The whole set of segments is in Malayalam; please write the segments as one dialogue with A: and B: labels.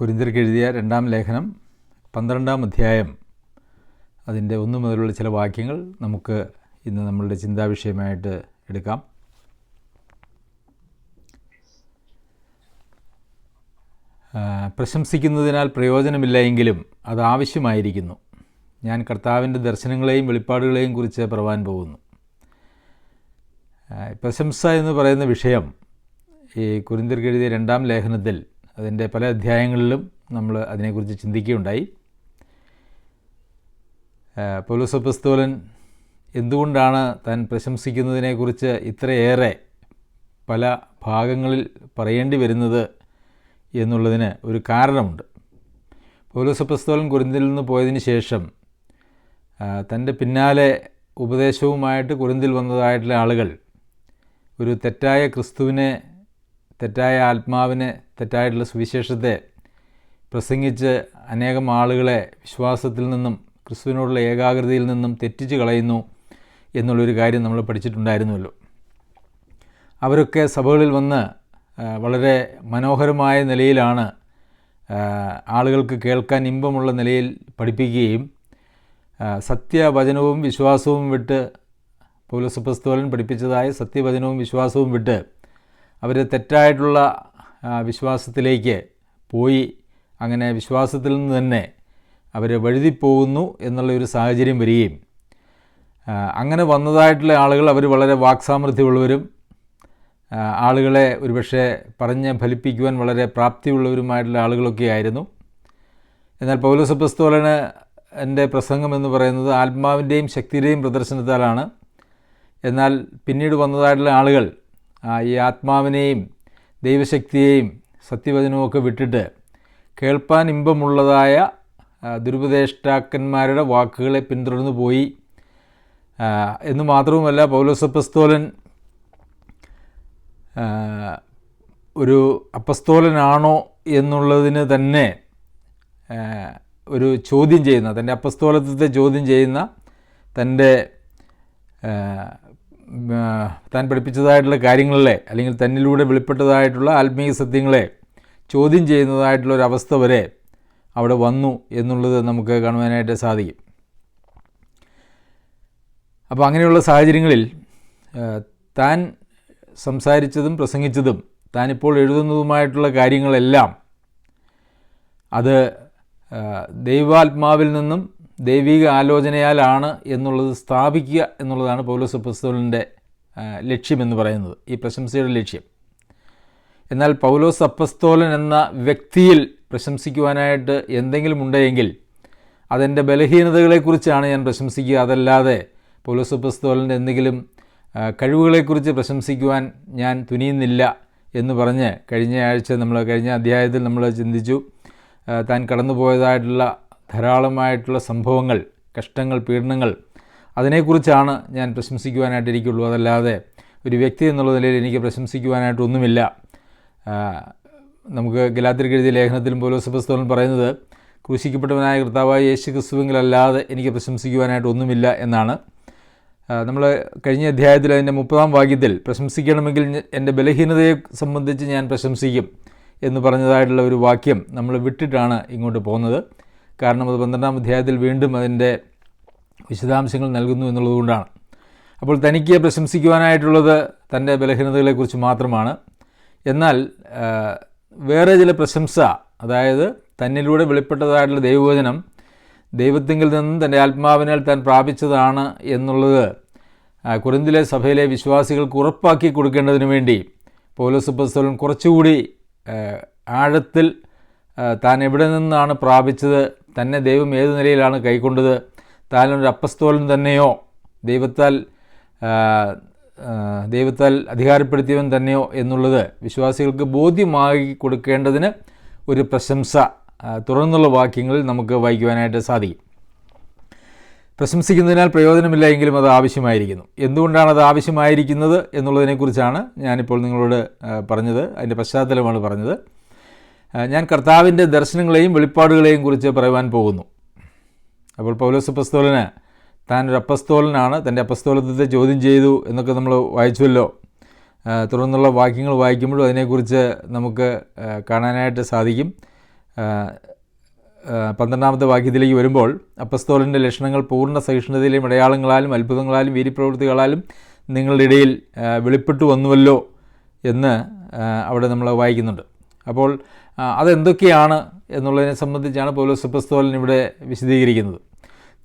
A: കുരിന്തിർക്ക് എഴുതിയ രണ്ടാം ലേഖനം പന്ത്രണ്ടാം അധ്യായം. അതിന്റെ ഒന്നു മുതലുള്ള ചില വാക്യങ്ങൾ നമുക്ക് ഇന്ന് നമ്മളുടെ ചിന്താവിഷയമായിട്ട് എടുക്കാം. പ്രശംസിക്കുന്നതിനാൽ പ്രയോജനമില്ല എങ്കിലും അത് ആവശ്യമായിരിക്കുന്നു. ഞാൻ കർത്താവിന്റെ ദർശനങ്ങളെയും വെളിപ്പാടുകളെയും കുറിച്ച് പറവാൻ പോകുന്നു. പ്രശംസ എന്ന് പറയുന്ന വിഷയം ഈ കുരിന്തിർക്ക് എഴുതിയ രണ്ടാം ലേഖനത്തിൽ അതിന്റെ പല അധ്യായങ്ങളിലും നമ്മൾ അതിനെക്കുറിച്ച് ചിന്തിക്കുകയുണ്ടായി. പൗലോസപ്പസ്തോലൻ എന്തുകൊണ്ടാണ് താൻ പ്രശംസിക്കുന്നതിനെക്കുറിച്ച് ഇത്രയേറെ പല ഭാഗങ്ങളിൽ പറയേണ്ടി വരുന്നത് എന്നുള്ളതിന് ഒരു കാരണമുണ്ട്. പൗലോസപ്പസ്തോലൻ കുരുന്തിൽ നിന്ന് പോയതിന് ശേഷം തന്റെ പിന്നാലെ ഉപദേശവുമായിട്ട് കുരിന്തിൽ വന്നതായിട്ടുള്ള ആളുകൾ ഒരു തെറ്റായ ക്രിസ്തുവിനെ തെറ്റായ ആത്മാവിനെ തെറ്റായിട്ടുള്ള സുവിശേഷത്തെ പ്രസംഗിച്ച് അനേകം ആളുകളെ വിശ്വാസത്തിൽ നിന്നും ക്രിസ്തുവിനോടുള്ള ഏകാഗ്രതയിൽ നിന്നും തെറ്റിച്ച് കളയുന്നു എന്നുള്ളൊരു കാര്യം നമ്മൾ പഠിച്ചിട്ടുണ്ടായിരുന്നുവല്ലോ അവരൊക്കെ സഭകളിൽ വന്ന് വളരെ മനോഹരമായ നിലയിലാണ് ആളുകൾക്ക് കേൾക്കാൻ ഇമ്പമുള്ള നിലയിൽ പഠിപ്പിക്കുകയും സത്യവചനവും വിശ്വാസവും വിട്ട് പൗലസപ്പസ്തോലൻ പഠിപ്പിച്ചതായ സത്യവചനവും വിശ്വാസവും വിട്ട് അവർ തെറ്റായിട്ടുള്ള വിശ്വാസത്തിലേക്ക് പോയി. അങ്ങനെ വിശ്വാസത്തിൽ നിന്ന് തന്നെ അവർ വഴുതിപ്പോകുന്നു എന്നുള്ള ഒരു സാഹചര്യം വരികയും അങ്ങനെ വന്നതായിട്ടുള്ള ആളുകൾ അവർ വളരെ വാക്സാമർഥ്യമുള്ളവരും ആളുകളെ ഒരുപക്ഷെ പറഞ്ഞ് ഫലിപ്പിക്കുവാൻ വളരെ പ്രാപ്തിയുള്ളവരുമായിട്ടുള്ള ആളുകളൊക്കെ ആയിരുന്നു. എന്നാൽ പൗലോസപ്പസ്തോലന് എന്റെ പ്രസംഗം എന്ന് പറയുന്നത് ആത്മാവിന്റെയും ശക്തിയുടെയും പ്രദർശനത്താലാണ്. എന്നാൽ പിന്നീട് വന്നതായിട്ടുള്ള ആളുകൾ ഈ ആത്മാവിനെയും ദൈവശക്തിയെയും സത്യവചനവുമൊക്കെ വിട്ടിട്ട് കേൾപ്പാൻ ഇമ്പമുള്ളതായ ദുരുപദേഷ്ടാക്കന്മാരുടെ വാക്കുകളെ പിന്തുടർന്നു പോയി. എന്ന് മാത്രവുമല്ല പൗലോസപ്പസ്തോലൻ ഒരു അപ്പസ്തോലനാണോ എന്നുള്ളതിന് തന്നെ ഒരു ചോദ്യം ചെയ്യുന്ന തന്റെ അപ്പസ്തോലത്വത്തെ ചോദ്യം ചെയ്യുന്ന തന്റെ താൻ പഠിപ്പിച്ചതായിട്ടുള്ള കാര്യങ്ങളെ അല്ലെങ്കിൽ തന്നിലൂടെ വെളിപ്പെട്ടതായിട്ടുള്ള ആത്മീയ സത്യങ്ങളെ ചോദ്യം ചെയ്യുന്നതായിട്ടുള്ള ഒരു അവസ്ഥ വരെ അവിടെ വന്നു എന്നുള്ളത് നമുക്ക് കാണുവാനായിട്ട് സാധിക്കും. അപ്പോൾ അങ്ങനെയുള്ള സാഹചര്യങ്ങളിൽ താൻ സംസാരിച്ചതും പ്രസംഗിച്ചതും താനിപ്പോൾ എഴുതുന്നതുമായിട്ടുള്ള കാര്യങ്ങളെല്ലാം അത് ദൈവാത്മാവിൽ നിന്നും ദൈവിക ആലോചനയാലാണ് എന്നുള്ളത് സ്ഥാപിക്കുക എന്നുള്ളതാണ് പൗലോസ് അപ്പസ്തോലിന്റെ ലക്ഷ്യമെന്ന് പറയുന്നത്. ഈ പ്രശംസയുടെ ലക്ഷ്യം. എന്നാൽ പൗലോസ് അപ്പസ്തോലൻ എന്ന വ്യക്തിയിൽ പ്രശംസിക്കുവാനായിട്ട് എന്തെങ്കിലും ഉണ്ടെങ്കിൽ അതെന്റെ ബലഹീനതകളെക്കുറിച്ചാണ് ഞാൻ പ്രശംസിക്കുക. അതല്ലാതെ പൗലോസ് അപ്പസ്തോലന്റെ എന്തെങ്കിലും കഴിവുകളെക്കുറിച്ച് പ്രശംസിക്കുവാൻ ഞാൻ തുനിയുന്നില്ല എന്ന് പറഞ്ഞ് കഴിഞ്ഞ ആഴ്ച നമ്മൾ കഴിഞ്ഞ അധ്യായത്തിൽ നമ്മൾ ചിന്തിച്ചു. താൻ കടന്നുപോയതായിട്ടുള്ള ധാരാളമായിട്ടുള്ള സംഭവങ്ങൾ കഷ്ടങ്ങൾ പീഡനങ്ങൾ അതിനെക്കുറിച്ചാണ് ഞാൻ പ്രശംസിക്കുവാനായിട്ടിരിക്കുള്ളൂ. അതല്ലാതെ ഒരു വ്യക്തി എന്നുള്ള നിലയിൽ എനിക്ക് പ്രശംസിക്കുവാനായിട്ടൊന്നുമില്ല നമുക്ക് ഗലാത്തിർക്ക് എഴുതിയ ലേഖനത്തിലും പോലോസ് പുസ്തകം പറയുന്നത് ക്രൂശിക്കപ്പെട്ടവനായ കർത്താവായ യേശു ക്രിസ്തുവെങ്കിലല്ലാതെ എനിക്ക് പ്രശംസിക്കുവാനായിട്ടൊന്നുമില്ല എന്നാണ്. നമ്മൾ കഴിഞ്ഞ അധ്യായത്തിൽ അതിന്റെ മുപ്പതാം വാക്യത്തിൽ പ്രശംസിക്കണമെങ്കിൽ എന്റെ ബലഹീനതയെ സംബന്ധിച്ച് ഞാൻ പ്രശംസിക്കും എന്ന് പറഞ്ഞതായിട്ടുള്ള ഒരു വാക്യം നമ്മൾ വിട്ടിട്ടാണ് ഇങ്ങോട്ട് പോകുന്നത്. കാരണം അത് പന്ത്രണ്ടാം അധ്യായത്തിൽ വീണ്ടും അതിന്റെ വിശദാംശങ്ങൾ നൽകുന്നു എന്നുള്ളതുകൊണ്ടാണ്. അപ്പോൾ തനിക്ക് പ്രശംസിക്കുവാനായിട്ടുള്ളത് തന്റെ ബലഹീനതകളെക്കുറിച്ച് മാത്രമാണ്. എന്നാൽ വേറെ ചില പ്രശംസ അതായത് തന്നിലൂടെ വെളിപ്പെട്ടതായിട്ടുള്ള ദൈവവചനം ദൈവത്തിങ്കിൽ നിന്നും തന്റെ ആത്മാവിനാൽ താൻ പ്രാപിച്ചതാണ് എന്നുള്ളത് കുരന്തിലെ സഭയിലെ വിശ്വാസികൾക്ക് ഉറപ്പാക്കി കൊടുക്കേണ്ടതിന് വേണ്ടി പൗലോസ് പസ്തോലൻ കുറച്ചുകൂടി ആഴത്തിൽ താൻ എവിടെ നിന്നാണ് പ്രാപിച്ചത് തന്നെ ദൈവം ഏത് നിലയിലാണ് കൈക്കൊണ്ടത്? താനൊരു അപ്പസ്തോലൻ തന്നെയോ? ദൈവത്താൽ ദൈവത്താൽ അധികാരപ്പെടുത്തിയവൻ തന്നെയോ എന്നുള്ളത് വിശ്വാസികൾക്ക് ബോധ്യമാക്കി കൊടുക്കേണ്ടതിന് ഒരു പ്രശംസ തുടർന്നുള്ള വാക്യങ്ങളിൽ നമുക്ക് വായിക്കുവാനായിട്ട് സാധിക്കും. പ്രശംസിക്കുന്നതിനാൽ പ്രയോജനമില്ല എങ്കിലും അത് ആവശ്യമായിരിക്കുന്നു. എന്തുകൊണ്ടാണ് അത് ആവശ്യമായിരിക്കുന്നത് എന്നുള്ളതിനെക്കുറിച്ചാണ് ഞാനിപ്പോൾ നിങ്ങളോട് പറഞ്ഞത്. അതിന്റെ പശ്ചാത്തലമാണ് പറഞ്ഞത്. ഞാൻ കർത്താവിന്റെ ദർശനങ്ങളെയും വെളിപ്പാടുകളെയും കുറിച്ച് പറയുവാൻ പോകുന്നു. അപ്പോൾ പൗലോസ് അപ്പസ്തോലന് താൻ ഒരു അപ്പസ്തോലനാണ്. തന്റെ അപ്പസ്തോലത്തെ ചോദ്യം ചെയ്തു എന്നൊക്കെ നമ്മൾ വായിച്ചുവല്ലോ. തുടർന്നുള്ള വാക്യങ്ങൾ വായിക്കുമ്പോഴും അതിനെക്കുറിച്ച് നമുക്ക് കാണാനായിട്ട് സാധിക്കും. പന്ത്രണ്ടാമത്തെ വാക്യത്തിലേക്ക് വരുമ്പോൾ അപ്പസ്തോലന്റെ ലക്ഷണങ്ങൾ പൂർണ സഹിഷ്ണുതയിലെയും അടയാളങ്ങളാലും അത്ഭുതങ്ങളാലും വീര്യപ്രവൃത്തികളാലും നിങ്ങളുടെ ഇടയിൽ വെളിപ്പെട്ടു വന്നുവല്ലോ എന്ന് അവിടെ നമ്മൾ വായിക്കുന്നുണ്ട്. അപ്പോൾ അതെന്തൊക്കെയാണ് എന്നുള്ളതിനെ സംബന്ധിച്ചാണ് പൗലോസ് അപ്പസ്തോലൻ ഇവിടെ വിശദീകരിക്കുന്നത്.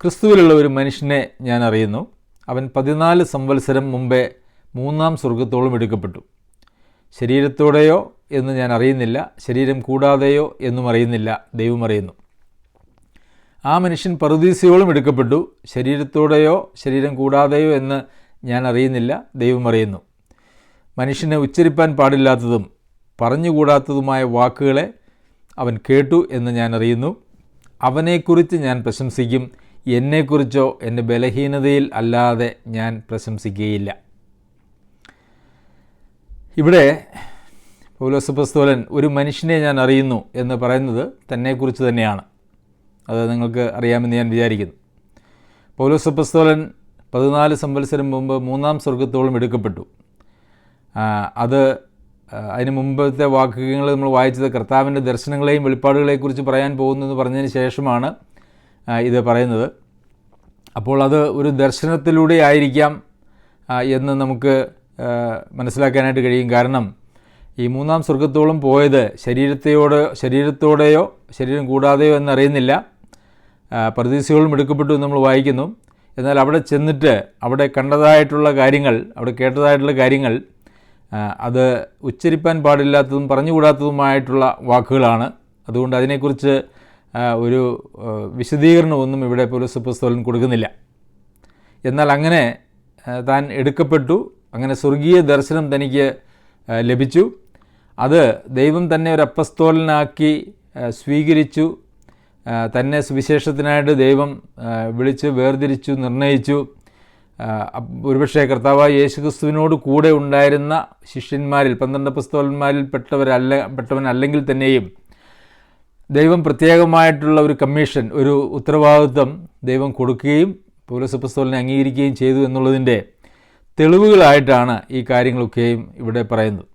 A: ക്രിസ്തുവിലുള്ള ഒരു മനുഷ്യനെ ഞാൻ അറിയുന്നു. അവൻ പതിനാല് സംവത്സരം മുമ്പേ മൂന്നാം സ്വർഗത്തോളം എടുക്കപ്പെട്ടു. ശരീരത്തോടെയോ എന്ന് ഞാൻ അറിയുന്നില്ല. ശരീരം കൂടാതെയോ എന്നും അറിയുന്നില്ല. ദൈവം അറിയുന്നു. ആ മനുഷ്യൻ പറുദീസയോളം എടുക്കപ്പെട്ടു. ശരീരത്തോടെയോ ശരീരം കൂടാതെയോ എന്ന് ഞാൻ അറിയുന്നില്ല. ദൈവം അറിയുന്നു. മനുഷ്യനെ ഉച്ചരിപ്പാൻ പാടില്ലാത്തതും പറഞ്ഞുകൂടാത്തതുമായ വാക്കുകളെ അവൻ കേട്ടു എന്ന് ഞാൻ അറിയുന്നു. അവനെക്കുറിച്ച് ഞാൻ പ്രശംസിക്കും. എന്നെക്കുറിച്ചോ എന്റെ ബലഹീനതയിൽ അല്ലാതെ ഞാൻ പ്രശംസിക്കുകയില്ല. ഇവിടെ പൗലോസപ്പസ്തോലൻ ഒരു മനുഷ്യനെ ഞാൻ അറിയുന്നു എന്ന് പറയുന്നത് തന്നെക്കുറിച്ച് തന്നെയാണ്. അത് നിങ്ങൾക്ക് അറിയാമെന്ന് ഞാൻ വിചാരിക്കുന്നു. പൗലോസപ്പസ്തോലൻ പതിനാല് സംവത്സരം മുമ്പ് മൂന്നാം സ്വർഗത്തോളം എടുക്കപ്പെട്ടു. അത് അതിന് മുമ്പത്തെ വാക്യങ്ങൾ നമ്മൾ വായിച്ചത് കർത്താവിന്റെ ദർശനങ്ങളെയും വെളിപ്പാടുകളെക്കുറിച്ച് പറയാൻ പോകുന്നെന്ന് പറഞ്ഞതിന് ശേഷമാണ് ഇത് പറയുന്നത്. അപ്പോൾ അത് ഒരു ദർശനത്തിലൂടെ ആയിരിക്കാം എന്ന് നമുക്ക് മനസ്സിലാക്കാനായിട്ട് കഴിയും. കാരണം ഈ മൂന്നാം സ്വർഗത്തോളം പോയത് ശരീരത്തെയോട് ശരീരത്തോടെയോ ശരീരം കൂടാതെയോ എന്നറിയുന്നില്ല. പ്രതീക്ഷകളും എടുക്കപ്പെട്ടു നമ്മൾ വായിക്കുന്നു. എന്നാൽ അവിടെ ചെന്നിട്ട് അവിടെ കണ്ടതായിട്ടുള്ള കാര്യങ്ങൾ അവിടെ കേട്ടതായിട്ടുള്ള കാര്യങ്ങൾ അത് ഉച്ചരിപ്പാൻ പാടില്ലാത്തതും പറഞ്ഞുകൂടാത്തതുമായിട്ടുള്ള വാക്കുകളാണ്. അതുകൊണ്ട് അതിനെക്കുറിച്ച് ഒരു വിശദീകരണമൊന്നും ഇവിടെ പോലീസ് പുസ്തകൻ കൊടുക്കുന്നില്ല. എന്നാൽ അങ്ങനെ താൻ എടുക്കപ്പെട്ടു. അങ്ങനെ സ്വർഗീയ ദർശനം തനിക്ക് ലഭിച്ചു. അത് ദൈവം തന്നെ ഒരു അപ്പസ്തോലനാക്കി സ്വീകരിച്ചു. തന്നെ സുവിശേഷത്തിനായിട്ട് ദൈവം വിളിച്ച് വേർതിരിച്ചു നിർണയിച്ചു. ഒരുപക്ഷെ കർത്താവായ യേശുക്രിസ്തുവിനോട് കൂടെ ഉണ്ടായിരുന്ന ശിഷ്യന്മാരിൽ പന്ത്രണ്ട് പുസ്തകന്മാരിൽ പെട്ടവരല്ല പെട്ടവനല്ലെങ്കിൽ തന്നെയും ദൈവം പ്രത്യേകമായിട്ടുള്ള ഒരു കമ്മീഷൻ ഒരു ഉത്തരവാദിത്വം ദൈവം കൊടുക്കുകയും പൗലോസ് പുസ്തകനെ അംഗീകരിക്കുകയും ചെയ്തു എന്നുള്ളതിന്റെ തെളിവുകളായിട്ടാണ് ഈ കാര്യങ്ങളൊക്കെയും ഇവിടെ പറയുന്നത്.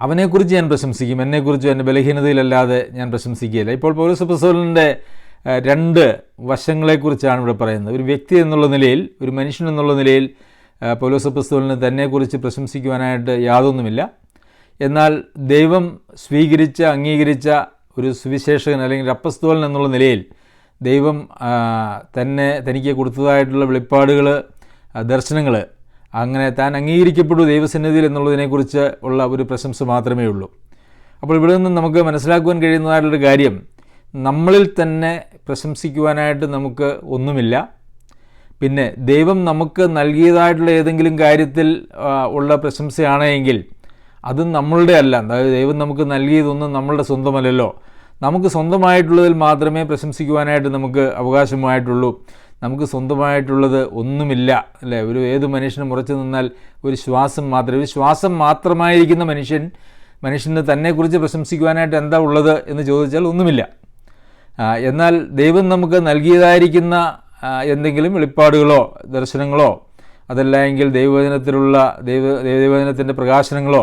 A: അവനെക്കുറിച്ച് ഞാൻ പ്രശംസിക്കും എന്നെക്കുറിച്ച് എന്റെ ബലഹീനതയിലല്ലാതെ ഞാൻ പ്രശംസിക്കുകയില്ല. ഇപ്പോൾ പൗലോസ് പുസ്തകന്റെ രണ്ട് വശങ്ങളെക്കുറിച്ചാണ് ഇവിടെ പറയുന്നത്. ഒരു വ്യക്തി എന്നുള്ള നിലയിൽ ഒരു മനുഷ്യൻ എന്നുള്ള നിലയിൽ പൗലോസ പുസ്തകന് തന്നെക്കുറിച്ച് പ്രശംസിക്കുവാനായിട്ട് യാതൊന്നുമില്ല. എന്നാൽ ദൈവം സ്വീകരിച്ച അംഗീകരിച്ച ഒരു സുവിശേഷകൻ അല്ലെങ്കിൽ അപ്പസ്തോലൻ എന്നുള്ള നിലയിൽ ദൈവം തന്നെ തനിക്ക് കൊടുത്തതായിട്ടുള്ള വെളിപ്പാടുകൾ ദർശനങ്ങൾ അങ്ങനെ താൻ അംഗീകരിക്കപ്പെട്ടു ദൈവസന്നിധിയിൽ എന്നുള്ളതിനെക്കുറിച്ച് ഉള്ള ഒരു പ്രശംസ മാത്രമേ ഉള്ളൂ. അപ്പോൾ ഇവിടെ നിന്ന് നമുക്ക് മനസ്സിലാക്കുവാൻ കഴിയുന്നതായിട്ടുള്ളൊരു കാര്യം നമ്മളിൽ തന്നെ പ്രശംസിക്കുവാനായിട്ട് നമുക്ക് ഒന്നുമില്ല. പിന്നെ ദൈവം നമുക്ക് നൽകിയതായിട്ടുള്ള ഏതെങ്കിലും കാര്യത്തിൽ ഉള്ള പ്രശംസയാണെങ്കിൽ അത് നമ്മളുടെ അല്ല. അതായത് ദൈവം നമുക്ക് നൽകിയതൊന്നും നമ്മളുടെ സ്വന്തമല്ലല്ലോ. നമുക്ക് സ്വന്തമായിട്ടുള്ളതിൽ മാത്രമേ പ്രശംസിക്കുവാനായിട്ട് നമുക്ക് അവകാശമായിട്ടുള്ളൂ. നമുക്ക് സ്വന്തമായിട്ടുള്ളത് ഒന്നുമില്ല അല്ലേ? ഒരു ഏത് മനുഷ്യനും ഉറച്ചു നിന്നാൽ ഒരു ശ്വാസം മാത്രം ഒരു ശ്വാസം മാത്രമായിരിക്കുന്ന മനുഷ്യൻ മനുഷ്യന് തന്നെക്കുറിച്ച് പ്രശംസിക്കുവാനായിട്ട് എന്താ ഉള്ളത് എന്ന് ചോദിച്ചാൽ ഒന്നുമില്ല. എന്നാൽ ദൈവം നമുക്ക് നൽകിയതായിരിക്കുന്ന എന്തെങ്കിലും വെളിപ്പാടുകളോ ദർശനങ്ങളോ അതല്ല എങ്കിൽ ദൈവവചനത്തിലുള്ള ദൈവ ദൈവവചനത്തിന്റെ പ്രകാശനങ്ങളോ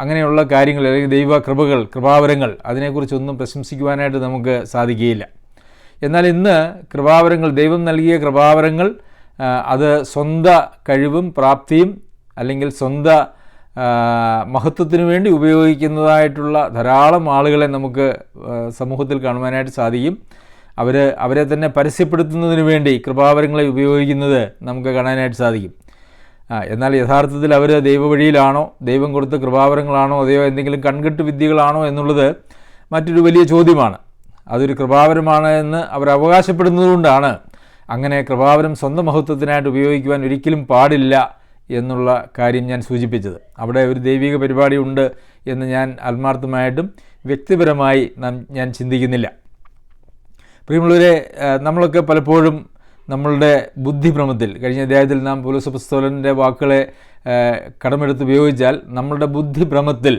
A: അങ്ങനെയുള്ള കാര്യങ്ങൾ അല്ലെങ്കിൽ ദൈവ കൃപകൾ കൃപാവരങ്ങൾ അതിനെക്കുറിച്ചൊന്നും പ്രശംസിക്കുവാനായിട്ട് നമുക്ക് സാധിക്കുകയില്ല. എന്നാൽ ഇന്ന് കൃപാവരങ്ങൾ ദൈവം നൽകിയ കൃപാവരങ്ങൾ അത് സ്വന്ത കഴിവും പ്രാപ്തിയും അല്ലെങ്കിൽ സ്വന്ത മഹത്വത്തിനു വേണ്ടി ഉപയോഗിക്കുന്നതായിട്ടുള്ള ധാരാളം ആളുകളെ നമുക്ക് സമൂഹത്തിൽ കാണുവാനായിട്ട് സാധിക്കും. അവർ അവരെ തന്നെ പരസ്യപ്പെടുത്തുന്നതിന് വേണ്ടി കൃപാവരങ്ങളെ ഉപയോഗിക്കുന്നത് നമുക്ക് കാണാനായിട്ട് സാധിക്കും. എന്നാൽ യഥാർത്ഥത്തിൽ അവർ ദൈവവഴിയിലാണോ ദൈവം കൊടുത്ത കൃപാവരങ്ങളാണോ അതെയോ എന്തെങ്കിലും കൺകെട്ട് വിദ്യകളാണോ എന്നുള്ളത് മറ്റൊരു വലിയ ചോദ്യമാണ്. അതൊരു കൃപാവരമാണ് എന്ന് അവർ അവകാശപ്പെടുന്നതുകൊണ്ടാണ് അങ്ങനെ കൃപാവരം സ്വന്തം മഹത്വത്തിനായിട്ട് ഉപയോഗിക്കുവാൻ ഒരിക്കലും പാടില്ല എന്നുള്ള കാര്യം ഞാൻ സൂചിപ്പിച്ചത്. അവിടെ ഒരു ദൈവിക പരിപാടി ഉണ്ട് എന്ന് ഞാൻ ആത്മാർത്ഥമായിട്ടും വ്യക്തിപരമായി ഞാൻ ചിന്തിക്കുന്നില്ല. പ്രിയമുള്ളവരെ നമ്മളൊക്കെ പലപ്പോഴും നമ്മളുടെ ബുദ്ധിഭ്രമത്തിൽ കഴിഞ്ഞ അധ്യായത്തിൽ നാം പോലീസ് പുസ്തകന്റെ വാക്കുകളെ കടമെടുത്ത് ഉപയോഗിച്ചാൽ നമ്മളുടെ ബുദ്ധിഭ്രമത്തിൽ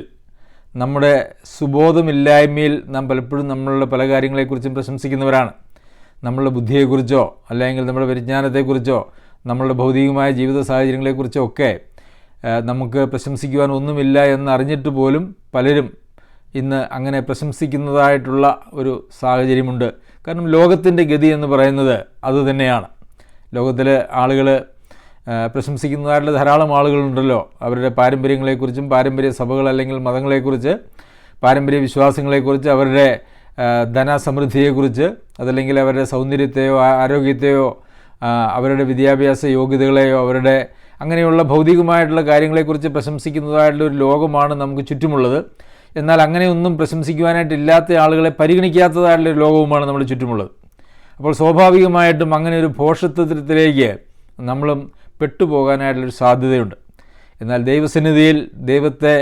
A: നമ്മുടെ സുബോധമില്ലായ്മയിൽ നാം പലപ്പോഴും നമ്മളുടെ പല കാര്യങ്ങളെക്കുറിച്ചും പ്രശംസിക്കുന്നവരാണ്. നമ്മളുടെ ബുദ്ധിയെക്കുറിച്ചോ അല്ലെങ്കിൽ നമ്മുടെ പരിജ്ഞാനത്തെക്കുറിച്ചോ നമ്മളുടെ ഭൗതികമായ ജീവിത സാഹചര്യങ്ങളെക്കുറിച്ചൊക്കെ നമുക്ക് പ്രശംസിക്കുവാൻ ഒന്നുമില്ല എന്നറിഞ്ഞിട്ട് പോലും പലരും ഇന്ന് അങ്ങനെ പ്രശംസിക്കുന്നതായിട്ടുള്ള ഒരു സാഹചര്യമുണ്ട്. കാരണം ലോകത്തിന്റെ ഗതി എന്ന് പറയുന്നത് അത് തന്നെയാണ്. ലോകത്തിലെ ആളുകൾ പ്രശംസിക്കുന്നതായിട്ടുള്ള ധാരാളം ആളുകളുണ്ടല്ലോ. അവരുടെ പാരമ്പര്യങ്ങളെക്കുറിച്ചും പാരമ്പര്യ സഭകൾ അല്ലെങ്കിൽ മതങ്ങളെക്കുറിച്ച് പാരമ്പര്യ വിശ്വാസങ്ങളെക്കുറിച്ച് അവരുടെ ധനസമൃദ്ധിയെക്കുറിച്ച് അതല്ലെങ്കിൽ അവരുടെ സൗന്ദര്യത്തെയോ ആരോഗ്യത്തെയോ അവരുടെ വിദ്യാഭ്യാസ യോഗ്യതകളെയോ അവരുടെ അങ്ങനെയുള്ള ഭൗതികമായിട്ടുള്ള കാര്യങ്ങളെക്കുറിച്ച് പ്രശംസിക്കുന്നതായിട്ടുള്ള ഒരു ലോകമാണ് നമുക്ക് ചുറ്റുമുള്ളത്. എന്നാൽ അങ്ങനെയൊന്നും പ്രശംസിക്കുവാനായിട്ടില്ലാത്ത ആളുകളെ പരിഗണിക്കാത്തതായിട്ടുള്ള ഒരു ലോകവുമാണ് നമ്മുടെ ചുറ്റുമുള്ളത്. അപ്പോൾ സ്വാഭാവികമായിട്ടും അങ്ങനെ ഒരു ഭോഷത്വത്തിലേക്ക് നമ്മളും പെട്ടുപോകാനായിട്ടുള്ളൊരു സാധ്യതയുണ്ട്. എന്നാൽ ദൈവസന്നിധിയിൽ ദൈവത്തെ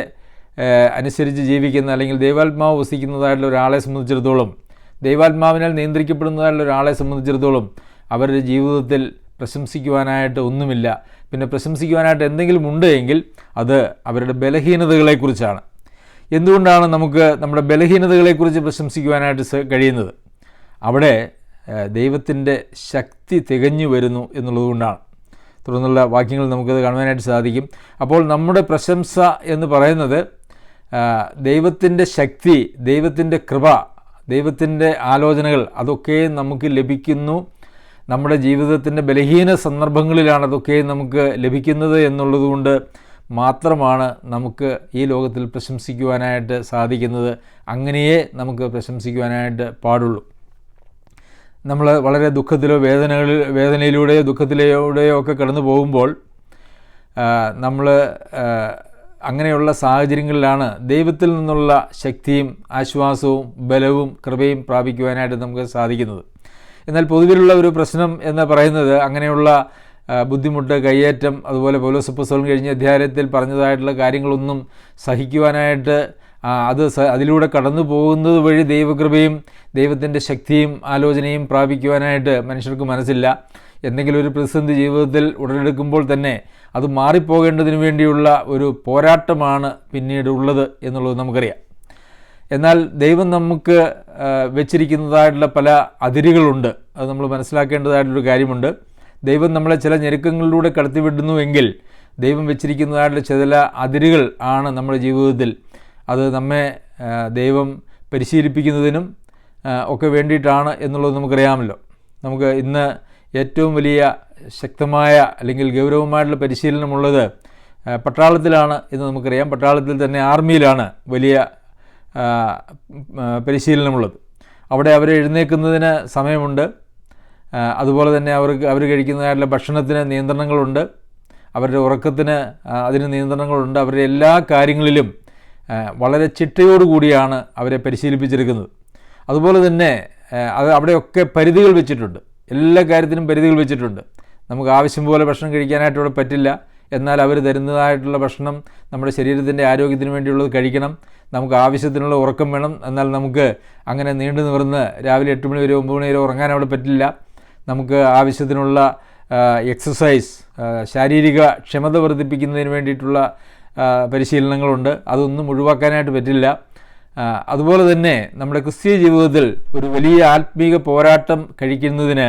A: അനുസരിച്ച് ജീവിക്കുന്ന അല്ലെങ്കിൽ ദൈവാത്മാവ് വസിക്കുന്നതായിട്ടുള്ള ഒരാളെ സംബന്ധിച്ചിടത്തോളം ദൈവാത്മാവിനാൽ നിയന്ത്രിക്കപ്പെടുന്നതായിട്ടുള്ള ഒരാളെ സംബന്ധിച്ചിടത്തോളം അവരുടെ ജീവിതത്തിൽ പ്രശംസിക്കുവാനായിട്ട് ഒന്നുമില്ല. പിന്നെ പ്രശംസിക്കുവാനായിട്ട് എന്തെങ്കിലും ഉണ്ട് എങ്കിൽ അത് അവരുടെ ബലഹീനതകളെക്കുറിച്ചാണ്. എന്തുകൊണ്ടാണ് നമുക്ക് നമ്മുടെ ബലഹീനതകളെക്കുറിച്ച് പ്രശംസിക്കുവാനായിട്ട് കഴിയുന്നത്? അവിടെ ദൈവത്തിന്റെ ശക്തി തികഞ്ഞു വരുന്നു എന്നുള്ളതുകൊണ്ടാണ് തുടർന്നുള്ള വാക്യങ്ങൾ നമുക്കത് കാണുവാനായിട്ട് സാധിക്കും. അപ്പോൾ നമ്മുടെ പ്രശംസ എന്ന് പറയുന്നത് ദൈവത്തിന്റെ ശക്തി ദൈവത്തിന്റെ കൃപ ദൈവത്തിന്റെ ആലോചനകൾ അതൊക്കെ നമുക്ക് ലഭിക്കുന്നു നമ്മുടെ ജീവിതത്തിന്റെ ബലഹീന സന്ദർഭങ്ങളിലാണ് അതൊക്കെ നമുക്ക് ലഭിക്കുന്നത് എന്നുള്ളതുകൊണ്ട് മാത്രമാണ് നമുക്ക് ഈ ലോകത്തിൽ പ്രശംസിക്കുവാനായിട്ട് സാധിക്കുന്നത്. അങ്ങനെയേ നമുക്ക് പ്രശംസിക്കുവാനായിട്ട് പാടുള്ളൂ. നമ്മൾ വളരെ ദുഃഖത്തിലോ വേദനകളിൽ വേദനയിലൂടെയോ ദുഃഖത്തിലൂടെയോ ഒക്കെ കടന്നു പോകുമ്പോൾ നമ്മൾ അങ്ങനെയുള്ള സാഹചര്യങ്ങളിലാണ് ദൈവത്തിൽ നിന്നുള്ള ശക്തിയും ആശ്വാസവും ബലവും കൃപയും പ്രാപിക്കുവാനായിട്ട് നമുക്ക് സാധിക്കുന്നത്. എന്നാൽ പൊതുവിലുള്ള ഒരു പ്രശ്നം എന്ന് പറയുന്നത് അങ്ങനെയുള്ള ബുദ്ധിമുട്ട് കയ്യേറ്റം അതുപോലെ പോലീസ് പുസ്തകം കഴിഞ്ഞ അധ്യായത്തിൽ പറഞ്ഞതായിട്ടുള്ള കാര്യങ്ങളൊന്നും സഹിക്കുവാനായിട്ട് അത് അതിലൂടെ കടന്നു പോകുന്നത് വഴി ദൈവകൃപയും ദൈവത്തിന്റെ ശക്തിയും ആലോചനയും പ്രാപിക്കുവാനായിട്ട് മനുഷ്യർക്ക് മനസ്സില്ല. എന്തെങ്കിലും ഒരു പ്രതിസന്ധി ജീവിതത്തിൽ ഉടലെടുക്കുമ്പോൾ തന്നെ അത് മാറിപ്പോകേണ്ടതിന് വേണ്ടിയുള്ള ഒരു പോരാട്ടമാണ് പിന്നീട് ഉള്ളത് എന്നുള്ളത് നമുക്കറിയാം. എന്നാൽ ദൈവം നമുക്ക് വെച്ചിരിക്കുന്നതായിട്ടുള്ള പല അതിരുകളുണ്ട്. അത് നമ്മൾ മനസ്സിലാക്കേണ്ടതായിട്ടൊരു കാര്യമുണ്ട്. ദൈവം നമ്മളെ ചില ഞെരുക്കങ്ങളിലൂടെ കടത്തിവിടുന്നുവെങ്കിൽ ദൈവം വെച്ചിരിക്കുന്നതായിട്ടുള്ള ചില അതിരുകൾ ആണ് നമ്മുടെ ജീവിതത്തിൽ. അത് നമ്മെ ദൈവം പരിശീലിപ്പിക്കുന്നതിനും ഒക്കെ വേണ്ടിയിട്ടാണ് എന്നുള്ളത് നമുക്കറിയാമല്ലോ. നമുക്ക് ഇന്ന് ഏറ്റവും വലിയ ശക്തമായ അല്ലെങ്കിൽ ഗൗരവമായിട്ടുള്ള പരിശീലനമുള്ളത് പട്ടാളത്തിലാണ് എന്ന് നമുക്കറിയാം. പട്ടാളത്തിൽ തന്നെ ആർമിയിലാണ് വലിയ പരിശീലനമുള്ളത്. അവിടെ അവർ എഴുന്നേൽക്കുന്നതിന് സമയമുണ്ട്. അതുപോലെ തന്നെ അവർക്ക് അവർ കഴിക്കുന്നതായിട്ടുള്ള ഭക്ഷണത്തിന് നിയന്ത്രണങ്ങളുണ്ട്. അവരുടെ ഉറക്കത്തിന് അതിന് നിയന്ത്രണങ്ങളുണ്ട്. അവരുടെ എല്ലാ കാര്യങ്ങളിലും വളരെ ചിട്ടയോടുകൂടിയാണ് അവരെ പരിശീലിപ്പിച്ചെടുക്കുന്നത് അതുപോലെ തന്നെ അത് അവിടെയൊക്കെ പരിധികൾ വെച്ചിട്ടുണ്ട്. എല്ലാ കാര്യത്തിനും പരിധികൾ വെച്ചിട്ടുണ്ട്. നമുക്ക് ആവശ്യം പോലെ ഭക്ഷണം കഴിക്കാനായിട്ട് ഇവിടെ പറ്റില്ല. എന്നാൽ അവർ തരുന്നതായിട്ടുള്ള ഭക്ഷണം നമ്മുടെ ശരീരത്തിന്റെ ആരോഗ്യത്തിന് വേണ്ടിയുള്ളത് കഴിക്കണം. നമുക്ക് ആവശ്യത്തിനുള്ള ഉറക്കം വേണം. എന്നാൽ നമുക്ക് അങ്ങനെ നീണ്ടു നിവർന്ന് രാവിലെ എട്ട് മണി വരെ ഒമ്പത് മണി വരെ ഉറങ്ങാൻ അവിടെ പറ്റില്ല. നമുക്ക് ആവശ്യത്തിനുള്ള എക്സസൈസ് ശാരീരിക ക്ഷമത വർദ്ധിപ്പിക്കുന്നതിന് വേണ്ടിയിട്ടുള്ള പരിശീലനങ്ങളുണ്ട്. അതൊന്നും ഒഴിവാക്കാനായിട്ട് പറ്റില്ല. അതുപോലെ തന്നെ നമ്മുടെ ക്രിസ്തീയ ജീവിതത്തിൽ ഒരു വലിയ ആത്മീക പോരാട്ടം കഴിക്കുന്നതിന്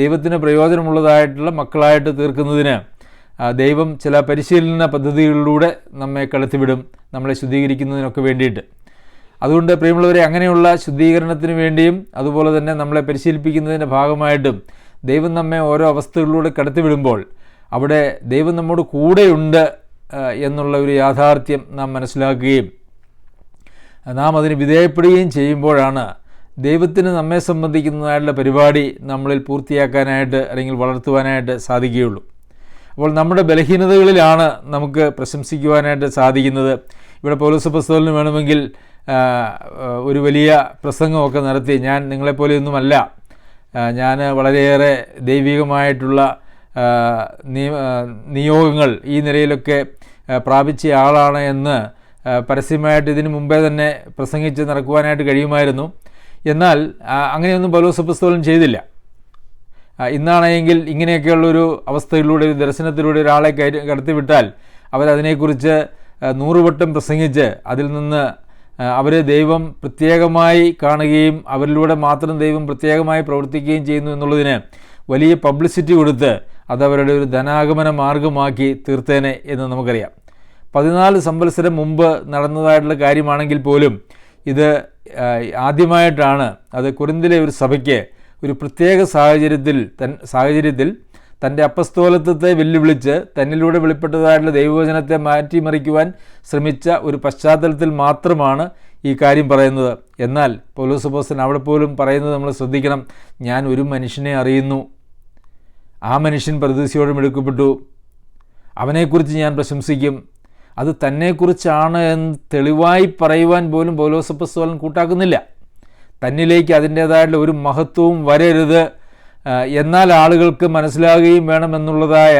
A: ദൈവത്തിന് പ്രയോജനമുള്ളതായിട്ടുള്ള മക്കളായിട്ട് തീർക്കുന്നതിന് ദൈവം ചില പരിശീലന പദ്ധതികളിലൂടെ നമ്മെ കടത്തിവിടും നമ്മളെ ശുദ്ധീകരിക്കുന്നതിനൊക്കെ വേണ്ടിയിട്ട്. അതുകൊണ്ട് പ്രിയമുള്ളവരെ അങ്ങനെയുള്ള ശുദ്ധീകരണത്തിന് വേണ്ടിയും അതുപോലെ തന്നെ നമ്മളെ പരിശീലിപ്പിക്കുന്നതിന്റെ ഭാഗമായിട്ടും ദൈവം നമ്മെ ഓരോ അവസ്ഥകളിലൂടെ കടത്തിവിടുമ്പോൾ അവിടെ ദൈവം നമ്മോട് കൂടെയുണ്ട് എന്നുള്ള ഒരു യാഥാർത്ഥ്യം നാം മനസ്സിലാക്കുകയും നാം അതിന് വിധേയപ്പെടുകയും ചെയ്യുമ്പോഴാണ് ദൈവത്തിന് നമ്മെ സംബന്ധിക്കുന്നതായിട്ടുള്ള പരിപാടി നമ്മളിൽ പൂർത്തിയാക്കാനായിട്ട് അല്ലെങ്കിൽ വളർത്തുവാനായിട്ട് സാധിക്കുകയുള്ളൂ. അപ്പോൾ നമ്മുടെ ബലഹീനതകളിലാണ് നമുക്ക് പ്രശംസിക്കുവാനായിട്ട് സാധിക്കുന്നത്. ഇവിടെ പൗലോസ് പുസ്തകത്തിന് വേണമെങ്കിൽ ഒരു വലിയ പ്രസംഗമൊക്കെ നടത്തി. ഞാൻ നിങ്ങളെപ്പോലെയൊന്നുമല്ല ഞാൻ വളരെയേറെ ദൈവികമായിട്ടുള്ള നിയോഗങ്ങൾ ഈ നിലയിലൊക്കെ പ്രാപിച്ച ആളാണ് എന്ന് പരസ്യമായിട്ട് ഇതിനു മുമ്പേ തന്നെ പ്രസംഗിച്ച് നടക്കുവാനായിട്ട് കഴിയുമായിരുന്നു. എന്നാൽ അങ്ങനെയൊന്നും പൗലോസ് പുസ്തകം ചെയ്തില്ല. ഇന്നാണെങ്കിൽ ഇങ്ങനെയൊക്കെയുള്ളൊരു അവസ്ഥയിലൂടെ ഒരു ദർശനത്തിലൂടെ ഒരാളെ കടത്തിവിട്ടാൽ അവരതിനെക്കുറിച്ച് നൂറുവട്ടം പ്രസംഗിച്ച് അതിൽ നിന്ന് അവരെ ദൈവം പ്രത്യേകമായി കാണുകയും അവരിലൂടെ മാത്രം ദൈവം പ്രത്യേകമായി പ്രവർത്തിക്കുകയും ചെയ്യുന്നു എന്നുള്ളതിന് വലിയ പബ്ലിസിറ്റി കൊടുത്ത് അതവരുടെ ഒരു ധനാഗമന മാർഗമാക്കി തീർത്തേനെ എന്ന് നമുക്കറിയാം. പതിനാല് സംവത്സരം മുമ്പ് നടന്നതായിട്ടുള്ള കാര്യമാണെങ്കിൽ പോലും ഇത് ആദ്യമായിട്ടാണ് അത് കുരുന്തിലെ ഒരു സഭയ്ക്ക് ഒരു പ്രത്യേക സാഹചര്യത്തിൽ തൻ സാഹചര്യത്തിൽ തന്റെ അപ്പസ്തോലത്വത്തെ വെല്ലുവിളിച്ച് തന്നിലൂടെ വെളിപ്പെട്ടതായിട്ടുള്ള ദൈവവചനത്തെ മാറ്റിമറിക്കുവാൻ ശ്രമിച്ച ഒരു പശ്ചാത്തലത്തിൽ മാത്രമാണ് ഈ കാര്യം പറയുന്നത്. എന്നാൽ പൗലോസപ്പോസൻ അവിടെ പോലും പറയുന്നത് നമ്മൾ ശ്രദ്ധിക്കണം. ഞാൻ ഒരു മനുഷ്യനെ അറിയുന്നു. ആ മനുഷ്യൻ പ്രതിസിയോടും എടുക്കപ്പെട്ടു. അവനെക്കുറിച്ച് ഞാൻ പ്രശംസിക്കും. അത് തന്നെക്കുറിച്ചാണ് എന്ന് തെളിവായി പറയുവാൻ പോലും പൗലോസപ്പസ്തോലൻ കൂട്ടാക്കുന്നില്ല. തന്നിലേക്ക് അതിന്റേതായിട്ടുള്ള ഒരു മഹത്വവും വരരുത്. എന്നാൽ ആളുകൾക്ക് മനസ്സിലാകുകയും വേണമെന്നുള്ളതായ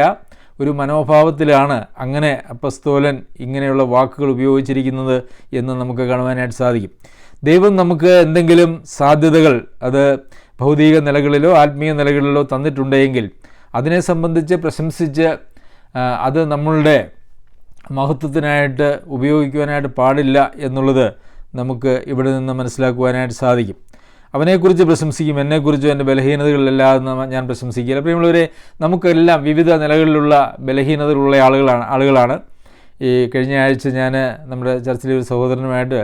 A: ഒരു മനോഭാവത്തിലാണ് അങ്ങനെ അപ്പസ്തോലൻ ഇങ്ങനെയുള്ള വാക്കുകൾ ഉപയോഗിച്ചിരിക്കുന്നത് എന്ന് നമുക്ക് കാണുവാനായിട്ട് സാധിക്കും. ദൈവം നമുക്ക് എന്തെങ്കിലും സാധ്യതകൾ അത് ഭൗതിക നിലകളിലോ ആത്മീയ നിലകളിലോ തന്നിട്ടുണ്ടെങ്കിൽ അതിനെ സംബന്ധിച്ച് പ്രശംസിച്ച് അത് നമ്മളുടെ മഹത്വത്തിനായിട്ട് ഉപയോഗിക്കുവാനായിട്ട് പാടില്ല എന്നുള്ളത് നമുക്ക് ഇവിടെ നിന്ന് മനസ്സിലാക്കുവാനായിട്ട് സാധിക്കും. അവനെക്കുറിച്ച് പ്രശംസിക്കും എന്നെക്കുറിച്ചും എന്റെ ബലഹീനതകളിലെല്ലാം ഞാൻ പ്രശംസിക്കില്ല പ്രിയമുള്ളവരെ നമുക്കെല്ലാം വിവിധ നിലകളിലുള്ള ബലഹീനതകളുള്ള ആളുകളാണ് ആളുകളാണ്. ഈ കഴിഞ്ഞ ആഴ്ച ഞാൻ നമ്മുടെ ചർച്ചിലെ ഒരു സഹോദരനുമായിട്ട്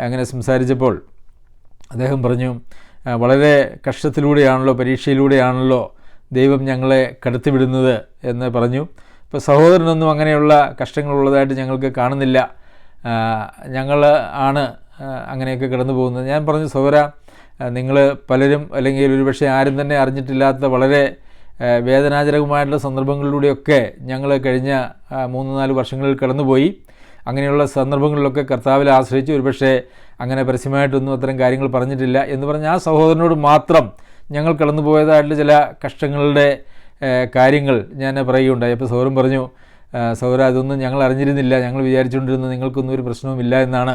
A: അങ്ങനെ സംസാരിച്ചപ്പോൾ അദ്ദേഹം പറഞ്ഞു "ആ, വളരെ കഷ്ടത്തിലൂടെയാണല്ലോ പരീക്ഷയിലൂടെയാണല്ലോ ദൈവം ഞങ്ങളെ കടത്തിവിടുന്നത് എന്ന് പറഞ്ഞു. ഇപ്പോൾ സഹോദരനൊന്നും അങ്ങനെയുള്ള കഷ്ടങ്ങളുള്ളതായിട്ട് ഞങ്ങൾക്ക് കാണുന്നില്ല. ഞങ്ങൾ ആണ് അങ്ങനെയൊക്കെ കിടന്നു പോകുന്നത്. ഞാൻ പറഞ്ഞു സൗര നിങ്ങൾ പലരും അല്ലെങ്കിൽ ഒരുപക്ഷെ ആരും തന്നെ അറിഞ്ഞിട്ടില്ലാത്ത വളരെ വേദനാജനകമായിട്ടുള്ള സന്ദർഭങ്ങളിലൂടെയൊക്കെ ഞങ്ങൾ കഴിഞ്ഞ മൂന്ന് നാല് വർഷങ്ങളിൽ കടന്നുപോയി. അങ്ങനെയുള്ള സന്ദർഭങ്ങളിലൊക്കെ കർത്താവിൽ ആശ്രയിച്ച് ഒരുപക്ഷെ അങ്ങനെ പരസ്യമായിട്ടൊന്നും അത്തരം കാര്യങ്ങൾ പറഞ്ഞിട്ടില്ല. എന്ന് പറഞ്ഞ ആ സഹോദരനോട് മാത്രം ഞങ്ങൾ കടന്നുപോയതായിട്ടുള്ള ചില കഷ്ടങ്ങളുടെ കാര്യങ്ങൾ ഞാൻ പറയുകയുണ്ടായി. അപ്പോൾ സൗരം പറഞ്ഞു "ആ, സൗര അതൊന്നും ഞങ്ങൾ അറിഞ്ഞിരുന്നില്ല. ഞങ്ങൾ വിചാരിച്ചുകൊണ്ടിരുന്നത് നിങ്ങൾക്കൊന്നും ഒരു പ്രശ്നവുമില്ല എന്നാണ്.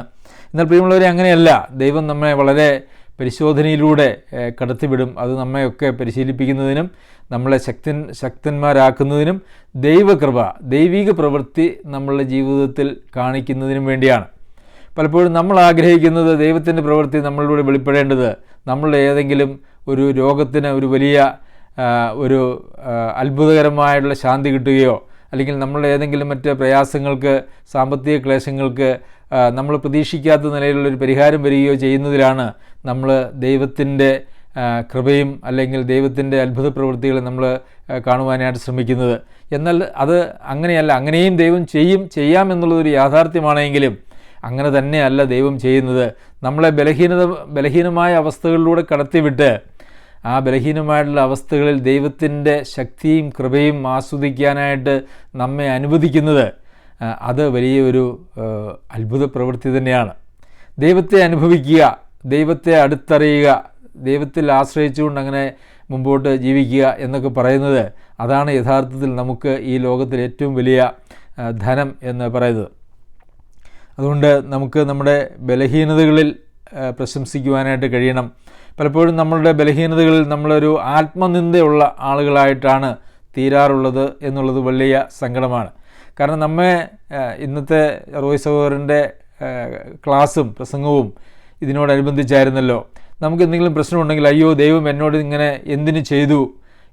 A: എന്നാൽ പ്രിയമുള്ളവരെ അങ്ങനെയല്ല. ദൈവം നമ്മെ വളരെ പരിശോധനയിലൂടെ കടത്തിവിടും. അത് നമ്മയൊക്കെ പരിശീലിപ്പിക്കുന്നതിനും നമ്മളെ ശക്തൻ ശക്തന്മാരാക്കുന്നതിനും ദൈവകൃപ ദൈവിക പ്രവൃത്തി നമ്മളുടെ ജീവിതത്തിൽ കാണിക്കുന്നതിനും വേണ്ടിയാണ്. പലപ്പോഴും നമ്മൾ ആഗ്രഹിക്കുന്നത് ദൈവത്തിന്റെ പ്രവൃത്തി നമ്മളിലൂടെ വെളിപ്പെടേണ്ടത് നമ്മളുടെ ഏതെങ്കിലും ഒരു രോഗത്തിന് ഒരു വലിയ ഒരു അത്ഭുതകരമായിട്ടുള്ള ശാന്തി കിട്ടുകയോ അല്ലെങ്കിൽ നമ്മളുടെ ഏതെങ്കിലും മറ്റ് പ്രയാസങ്ങൾക്ക് സാമ്പത്തിക ക്ലേശങ്ങൾക്ക് നമ്മൾ പ്രതീക്ഷിക്കാത്ത നിലയിലുള്ള ഒരു പരിഹാരം വരികയോ ചെയ്യുന്നതിലാണ് നമ്മൾ ദൈവത്തിന്റെ കൃപയും അല്ലെങ്കിൽ ദൈവത്തിന്റെ അത്ഭുത പ്രവൃത്തികളെ നമ്മൾ കാണുവാനായിട്ട് ശ്രമിക്കുന്നത്. എന്നാൽ അത് അങ്ങനെയല്ല. അങ്ങനെയും ദൈവം ചെയ്യും ചെയ്യാം എന്നുള്ളതൊരു യാഥാർത്ഥ്യമാണെങ്കിലും അങ്ങനെ തന്നെയല്ല ദൈവം ചെയ്യുന്നത്. നമ്മളെ ബലഹീനത ബലഹീനമായ അവസ്ഥകളിലൂടെ കടത്തിവിട്ട് ആ ബലഹീനമായിട്ടുള്ള അവസ്ഥകളിൽ ദൈവത്തിന്റെ ശക്തിയും കൃപയും ആസ്വദിക്കാനായിട്ട് നമ്മെ അനുവദിക്കുന്നത് അത് വലിയൊരു അത്ഭുത പ്രവൃത്തി തന്നെയാണ്. ദൈവത്തെ അനുഭവിക്കുക ദൈവത്തെ അടുത്തറിയുക ദൈവത്തിൽ ആശ്രയിച്ചുകൊണ്ട് അങ്ങനെ മുമ്പോട്ട് ജീവിക്കുക എന്നൊക്കെ പറയുന്നത് അതാണ് യഥാർത്ഥത്തിൽ നമുക്ക് ഈ ലോകത്തിൽ ഏറ്റവും വലിയ ധനം എന്ന് പറയുന്നത്. അതുകൊണ്ട് നമുക്ക് നമ്മുടെ ബലഹീനതകളിൽ പ്രശംസിക്കുവാനായിട്ട് കഴിയണം. പലപ്പോഴും നമ്മളുടെ ബലഹീനതകളിൽ നമ്മളൊരു ആത്മനിന്ദയുള്ള ആളുകളായിട്ടാണ് തീരാറുള്ളത് എന്നുള്ളത് വലിയ സങ്കടമാണ്. കാരണം നമ്മെ ഇന്നത്തെ റോയ് സഹോദരന്റെ ക്ലാസ്സും പ്രസംഗവും ഇതിനോടനുബന്ധിച്ചായിരുന്നല്ലോ. നമുക്ക് എന്തെങ്കിലും പ്രശ്നമുണ്ടെങ്കിൽ അയ്യോ ദൈവം എന്നോട് ഇങ്ങനെ എന്തിനു ചെയ്തു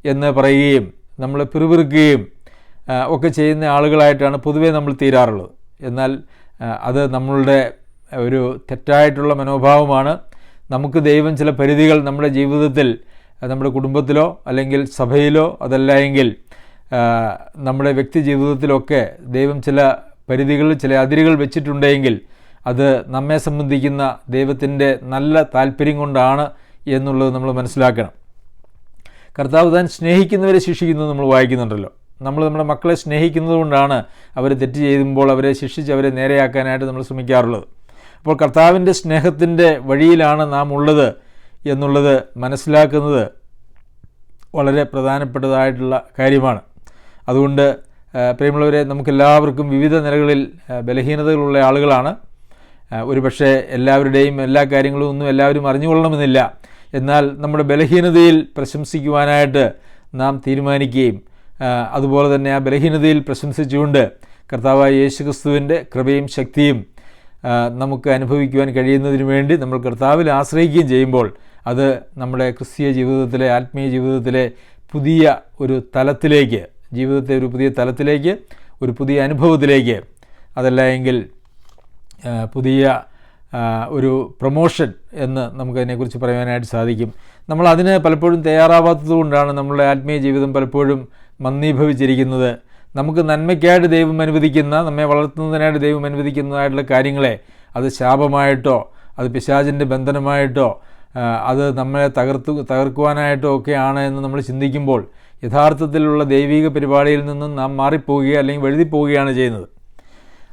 A: എന്ന് പറയുകയും നമ്മൾ പിറുപിറുക്കുകയും ഒക്കെ ചെയ്യുന്ന ആളുകളായിട്ടാണ് പൊതുവേ നമ്മൾ തീരാറുള്ളത്. എന്നാൽ അത് നമ്മളുടെ ഒരു തെറ്റായിട്ടുള്ള മനോഭാവമാണ്. നമുക്ക് ദൈവം ചില പരിധികൾ നമ്മുടെ ജീവിതത്തിൽ നമ്മുടെ കുടുംബത്തിലോ അല്ലെങ്കിൽ സഭയിലോ അതല്ല എങ്കിൽ നമ്മുടെ വ്യക്തി ജീവിതത്തിലൊക്കെ ദൈവം ചില പരിധികൾ ചില അതിരുകൾ വെച്ചിട്ടുണ്ടെങ്കിൽ അത് നമ്മെ സംബന്ധിക്കുന്ന ദൈവത്തിന്റെ നല്ല താല്പര്യം കൊണ്ടാണ് എന്നുള്ളത് നമ്മൾ മനസ്സിലാക്കണം. കർത്താവ് താൻ സ്നേഹിക്കുന്നവരെ ശിക്ഷിക്കുന്നത് നമ്മൾ വായിക്കുന്നുണ്ടല്ലോ. നമ്മൾ നമ്മുടെ മക്കളെ സ്നേഹിക്കുന്നത് കൊണ്ടാണ് അവർ തെറ്റ് ചെയ്യുമ്പോൾ അവരെ ശിക്ഷിച്ച് അവരെ നേരെയാക്കാനായിട്ട് നമ്മൾ ശ്രമിക്കാറുള്ളത്. അപ്പോൾ കർത്താവിന്റെ സ്നേഹത്തിന്റെ വഴിയിലാണ് നാം ഉള്ളത് എന്നുള്ളത് മനസ്സിലാക്കുന്നത് വളരെ പ്രധാനപ്പെട്ടതായിട്ടുള്ള കാര്യമാണ്. അതുകൊണ്ട് പ്രിയമുള്ളവരെ നമുക്കെല്ലാവർക്കും വിവിധ നിലകളിൽ ബലഹീനതകളുള്ള ആളുകളാണ്. ഒരുപക്ഷെ എല്ലാവരുടെയും എല്ലാ കാര്യങ്ങളും ഒന്നും എല്ലാവരും അറിഞ്ഞുകൊള്ളണമെന്നില്ല. എന്നാൽ നമ്മുടെ ബലഹീനതയിൽ പ്രശംസിക്കുവാനായിട്ട് നാം തീരുമാനിക്കുകയും അതുപോലെ തന്നെ ആ ബലഹീനതയിൽ പ്രശംസിച്ചുകൊണ്ട് കർത്താവായ യേശുക്രിസ്തുവിന്റെ കൃപയും ശക്തിയും നമുക്ക് അനുഭവിക്കുവാൻ കഴിയുന്നതിന് വേണ്ടി നമ്മൾ കർത്താവിൽ ആശ്രയിക്കുകയും ചെയ്യുമ്പോൾ അത് നമ്മുടെ ക്രിസ്തീയ ജീവിതത്തിലെ ആത്മീയ ജീവിതത്തിലെ പുതിയ ഒരു തലത്തിലേക്ക് ജീവിതത്തെ ഒരു പുതിയ തലത്തിലേക്ക് ഒരു പുതിയ അനുഭവത്തിലേക്ക് അതല്ല എങ്കിൽ പുതിയ ഒരു പ്രൊമോഷൻ എന്ന് നമുക്കതിനെക്കുറിച്ച് പറയാനായിട്ട് സാധിക്കും. നമ്മൾ അതിന് പലപ്പോഴും തയ്യാറാവാത്തത് കൊണ്ടാണ് നമ്മളുടെ ആത്മീയ ജീവിതം പലപ്പോഴും മന്ദീഭവിച്ചിരിക്കുന്നത്. നമുക്ക് നന്മയ്ക്കായിട്ട് ദൈവം അനുവദിക്കുന്ന നമ്മെ വളർത്തുന്നതിനായിട്ട് ദൈവം അനുവദിക്കുന്നതായിട്ടുള്ള കാര്യങ്ങളെ അത് ശാപമായിട്ടോ അത് പിശാചിന്റെ ബന്ധനമായിട്ടോ അത് നമ്മളെ തകർത്തു തകർക്കുവാനായിട്ടോ ഒക്കെയാണ് എന്ന് നമ്മൾ ചിന്തിക്കുമ്പോൾ യഥാർത്ഥത്തിലുള്ള ദൈവിക പരിപാടിയിൽ നിന്നും നാം മാറിപ്പോവുകയോ അല്ലെങ്കിൽ വഴുതി പോവുകയാണ് ചെയ്യുന്നത്.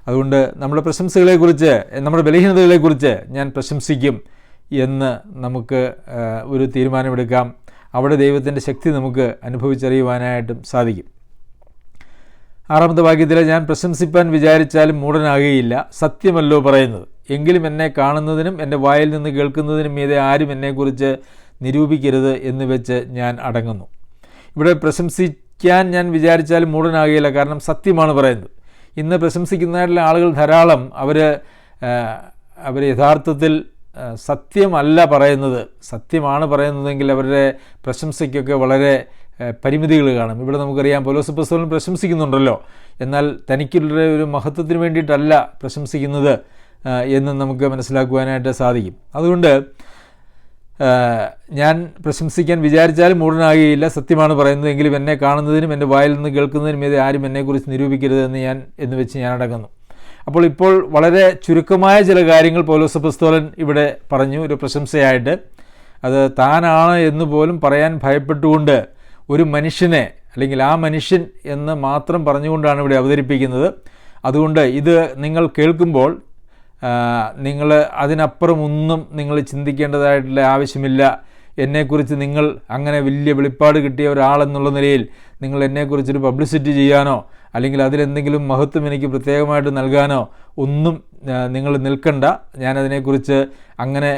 A: അതുകൊണ്ട് നമ്മുടെ പ്രശംസകളെക്കുറിച്ച് നമ്മുടെ ബലഹീനതകളെക്കുറിച്ച് ഞാൻ പ്രശംസിക്കും എന്ന് നമുക്ക് ഒരു തീരുമാനമെടുക്കാം. അവിടെ ദൈവത്തിന്റെ ശക്തി നമുക്ക് അനുഭവിച്ചറിയുവാനായിട്ടും സാധിക്കും. ആറാമത്തെ വാക്യത്തിലെ ഞാൻ പ്രശംസിപ്പാൻ വിചാരിച്ചാലും മൂടനാകുകയില്ല സത്യമല്ലോ പറയുന്നത്. എങ്കിലും എന്നെ കാണുന്നതിനും എന്റെ വായിൽ നിന്ന് കേൾക്കുന്നതിനും മീതെ ആരും എന്നെക്കുറിച്ച് നിരൂപിക്കരുത് എന്ന് വെച്ച് ഞാൻ അടങ്ങുന്നു. ഇവിടെ പ്രശംസിക്കാൻ ഞാൻ വിചാരിച്ചാലും മൂടനാകുകയില്ല കാരണം സത്യമാണ് പറയുന്നത്. ഇന്ന് പ്രശംസിക്കുന്നതായിട്ടുള്ള ആളുകൾ ധാരാളം. അവർ അവർ യഥാർത്ഥത്തിൽ സത്യമല്ല പറയുന്നത്. സത്യമാണ് പറയുന്നതെങ്കിൽ അവരുടെ പ്രശംസയ്ക്കൊക്കെ വളരെ പരിമിതികൾ കാണും. ഇവിടെ നമുക്കറിയാം പോലോസ് പുസ്തകം പ്രശംസിക്കുന്നുണ്ടല്ലോ. എന്നാൽ തനിക്കുള്ള ഒരു മഹത്വത്തിന് വേണ്ടിയിട്ടല്ല പ്രശംസിക്കുന്നത് എന്ന് നമുക്ക് മനസ്സിലാക്കുവാനായിട്ട് സാധിക്കും. അതുകൊണ്ട് ഞാൻ പ്രശംസിക്കാൻ വിചാരിച്ചാലും മൂടനാകുകയില്ല സത്യമാണ് പറയുന്നത്. എങ്കിലും എന്നെ കാണുന്നതിനും എന്റെ വായിൽ നിന്ന് കേൾക്കുന്നതിനും ഇത് ആരും എന്നെക്കുറിച്ച് നിരൂപിക്കരുത് എന്ന് ഞാൻ എന്ന് വെച്ച് ഞാൻ അടങ്ങുന്നു. അപ്പോൾ ഇപ്പോൾ വളരെ ചുരുക്കമായ ചില കാര്യങ്ങൾ പൗലോസ് പുസ്തോലൻ ഇവിടെ പറഞ്ഞു. ഒരു പ്രശംസയായിട്ട്. അത് താനാണ് എന്ന് പോലും പറയാൻ ഭയപ്പെട്ടുകൊണ്ട് ഒരു മനുഷ്യനെ അല്ലെങ്കിൽ ആ മനുഷ്യൻ എന്ന് മാത്രം പറഞ്ഞുകൊണ്ടാണ് ഇവിടെ അവതരിപ്പിക്കുന്നത്. അതുകൊണ്ട് ഇത് നിങ്ങൾ കേൾക്കുമ്പോൾ നിങ്ങൾ അതിനപ്പുറമൊന്നും നിങ്ങൾ ചിന്തിക്കേണ്ടതായിട്ടുള്ള ആവശ്യമില്ല. എന്നെക്കുറിച്ച് നിങ്ങൾ അങ്ങനെ വലിയ വെളിപ്പാട് കിട്ടിയ ഒരാളെന്നുള്ള നിലയിൽ നിങ്ങൾ എന്നെക്കുറിച്ചൊരു പബ്ലിസിറ്റി ചെയ്യാനോ അല്ലെങ്കിൽ അതിലെന്തെങ്കിലും മഹത്വം എനിക്ക് പ്രത്യേകമായിട്ട് നൽകാനോ ഒന്നും നിങ്ങൾ നിൽക്കണ്ട. ഞാനതിനെക്കുറിച്ച് അങ്ങനെ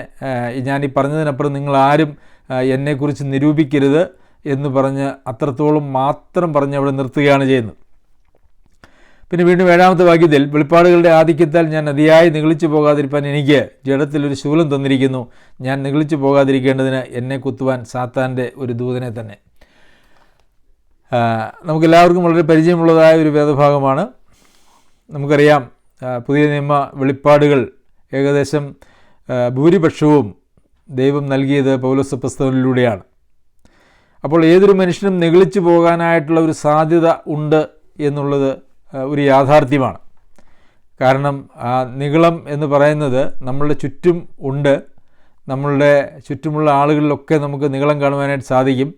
A: ഞാൻ ഈ പറഞ്ഞതിനപ്പുറം നിങ്ങൾ ആരും എന്നെക്കുറിച്ച് നിരൂപിക്കരുത്. എന്ന് പറഞ്ഞ് അത്രത്തോളം മാത്രം പറഞ്ഞ് അവിടെ നിർത്തുകയാണ് ചെയ്യുന്നത്. പിന്നെ വീണ്ടും ഏഴാമത്തെ വാക്യത്തിൽ വെളിപ്പാടുകളുടെ ആധിക്യത്താൽ ഞാൻ അതിയായി നിഗളിച്ചു പോകാതിരിക്കാൻ എനിക്ക് ജഡത്തിൽ ഒരു ശൂലം തന്നിരിക്കുന്നു. ഞാൻ നിഗളിച്ചു പോകാതിരിക്കേണ്ടതിന് എന്നെ കുത്തുവാൻ സാത്താന്റെ ഒരു ദൂതനെ തന്നെ. നമുക്കെല്ലാവർക്കും വളരെ പരിചയമുള്ളതായ ഒരു വേദഭാഗമാണ്. നമുക്കറിയാം പുതിയ നിയമ വെളിപ്പാടുകൾ ഏകദേശം ഭൂരിപക്ഷവും ദൈവം നൽകിയത് പൗലോസ് പുസ്തകങ്ങളിലൂടെയാണ്. അപ്പോൾ ഏതൊരു മനുഷ്യനും നെഗളിച്ചു പോകാനായിട്ടുള്ള ഒരു സാധ്യത ഉണ്ട് എന്നുള്ളത് ഒരു യാഥാർത്ഥ്യമാണ്. കാരണം ആ നികളം എന്ന് പറയുന്നത് നമ്മളുടെ ചുറ്റും ഉണ്ട്. നമ്മളുടെ ചുറ്റുമുള്ള ആളുകളിലൊക്കെ നമുക്ക് നികളം കാണുവാനായിട്ട് സാധിക്കും.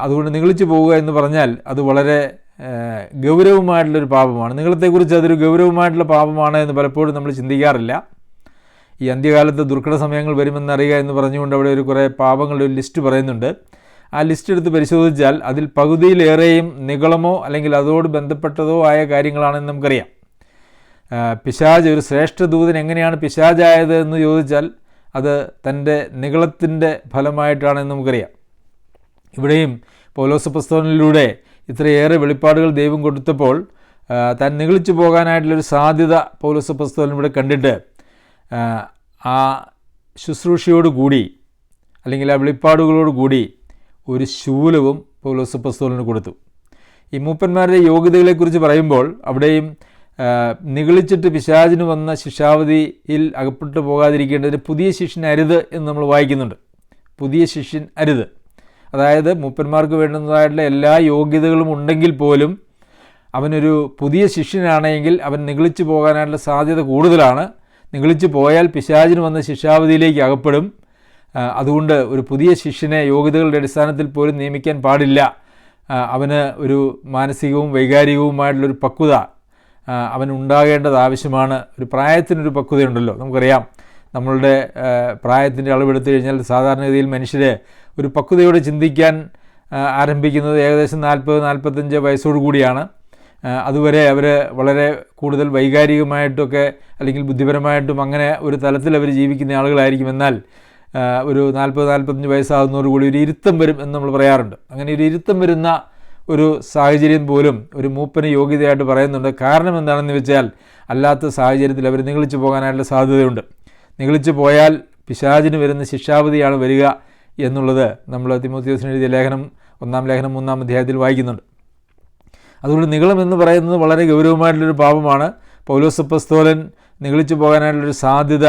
A: അതുകൊണ്ട് നിഗളിച്ചു പോവുക എന്ന് പറഞ്ഞാൽ അത് വളരെ ഗൗരവമായിട്ടുള്ളൊരു പാപമാണ്. നിങ്ങളത്തെക്കുറിച്ച് അതൊരു ഗൗരവമായിട്ടുള്ള പാപമാണ് എന്ന് പലപ്പോഴും നമ്മൾ ചിന്തിക്കാറില്ല. ഈ അന്ത്യകാലത്ത് ദുർഘട സമയങ്ങൾ വരുമെന്നറിയുക എന്ന് പറഞ്ഞുകൊണ്ട് അവിടെ ഒരു കുറേ പാപങ്ങളുടെ ഒരു ലിസ്റ്റ് പറയുന്നുണ്ട്. ആ ലിസ്റ്റ് എടുത്ത് പരിശോധിച്ചാൽ അതിൽ പകുതിയിലേറെയും നികളമോ അല്ലെങ്കിൽ അതോട് ബന്ധപ്പെട്ടതോ ആയ കാര്യങ്ങളാണെന്ന് നമുക്കറിയാം. പിശാജ് ഒരു ശ്രേഷ്ഠ ദൂതൻ എങ്ങനെയാണ് പിശാജായത് എന്ന് ചോദിച്ചാൽ അത് തന്റെ നികളത്തിന്റെ ഫലമായിട്ടാണെന്ന് നമുക്കറിയാം. ഇവിടെയും പൗലോസ് പുസ്തകങ്ങളിലൂടെ ഇത്രയേറെ വെളിപ്പാടുകൾ ദൈവം കൊടുത്തപ്പോൾ താൻ നിഗളിച്ചു പോകാനായിട്ടുള്ളൊരു സാധ്യത പൗലോസ് പുസ്തകം ഇവിടെ കണ്ടിട്ട് ആ, ശുശ്രൂഷയോടുകൂടി കൂടി അല്ലെങ്കിൽ ആ വെളിപ്പാടുകളോട് കൂടി ഒരു ശൂലവും പൗലോസ് പുസ്തകത്തിന് കൊടുത്തു. ഈ മൂപ്പന്മാരുടെ യോഗ്യതകളെക്കുറിച്ച് പറയുമ്പോൾ അവിടെയും നികളിച്ചിട്ട് പിശാചിന് വന്ന ശിക്ഷാവധിയിൽ അകപ്പെട്ടു പോകാതിരിക്കേണ്ടതിന് പുതിയ ശിഷ്യൻ അരുത് എന്ന് നമ്മൾ വായിക്കുന്നുണ്ട്. പുതിയ ശിഷ്യൻ അരുത്. അതായത് മൂപ്പന്മാർക്ക് വേണ്ടുന്നതായിട്ടുള്ള എല്ലാ യോഗ്യതകളും ഉണ്ടെങ്കിൽ പോലും അവനൊരു പുതിയ ശിഷ്യനാണെങ്കിൽ അവൻ നിഗളിച്ചു പോകാനായിട്ടുള്ള സാധ്യത കൂടുതലാണ്. നിഗളിച്ചു പോയാൽ പിശാചിന് വന്ന ശിക്ഷാവധിയിലേക്ക് അകപ്പെടും. അതുകൊണ്ട് ഒരു പുതിയ ശിഷ്യനെ യോഗ്യതകളുടെ അടിസ്ഥാനത്തിൽ പോലും നിയമിക്കാൻ പാടില്ല. അവന് ഒരു മാനസികവും വൈകാരികവുമായിട്ടുള്ളൊരു പക്വത അവൻ ഉണ്ടാകേണ്ടത് ആവശ്യമാണ്. ഒരു പ്രായത്തിനൊരു പക്വതയുണ്ടല്ലോ നമുക്കറിയാം. നമ്മളുടെ പ്രായത്തിന്റെ അളവെടുത്തു കഴിഞ്ഞാൽ സാധാരണഗതിയിൽ മനുഷ്യർ ഒരു പക്വതയോടെ ചിന്തിക്കാൻ ആരംഭിക്കുന്നത് ഏകദേശം നാൽപ്പത് നാൽപ്പത്തഞ്ച് വയസ്സോടു കൂടിയാണ്. അതുവരെ അവർ വളരെ കൂടുതൽ വൈകാരികമായിട്ടൊക്കെ അല്ലെങ്കിൽ ബുദ്ധിപരമായിട്ടും അങ്ങനെ ഒരു തലത്തിൽ അവർ ജീവിക്കുന്ന ആളുകളായിരിക്കും. എന്നാൽ ഒരു നാൽപ്പത് നാൽപ്പത്തഞ്ച് വയസ്സാകുന്നതോടുകൂടി ഒരു ഇരുത്തം വരും എന്ന് നമ്മൾ പറയാറുണ്ട്. അങ്ങനെ ഒരു ഇരുത്തം വരുന്ന ഒരു സാഹചര്യം പോലും ഒരു മൂപ്പന് യോഗ്യതയായിട്ട് പറയുന്നുണ്ട്. കാരണം എന്താണെന്ന് വെച്ചാൽ അല്ലാത്ത സാഹചര്യത്തിൽ അവർ നിഗളിച്ചു പോകാനായിട്ടുള്ള സാധ്യതയുണ്ട്. നിഗളിച്ചു പോയാൽ പിശാചിന് വരുന്ന ശിക്ഷാവധിയാണ് വരിക എന്നുള്ളത് നമ്മൾ തിമോത്യോസിന് എഴുതിയ ലേഖനം ഒന്നാം ലേഖനം മൂന്നാം അധ്യായത്തിൽ വായിക്കുന്നുണ്ട്. അതുകൊണ്ട് നിഗളം എന്ന് പറയുന്നത് വളരെ ഗൗരവമായിട്ടുള്ളൊരു പാപമാണ്. പൗലോസപ്പസ്തോലൻ നിഗളിച്ചു പോകാനായിട്ടുള്ളൊരു സാധ്യത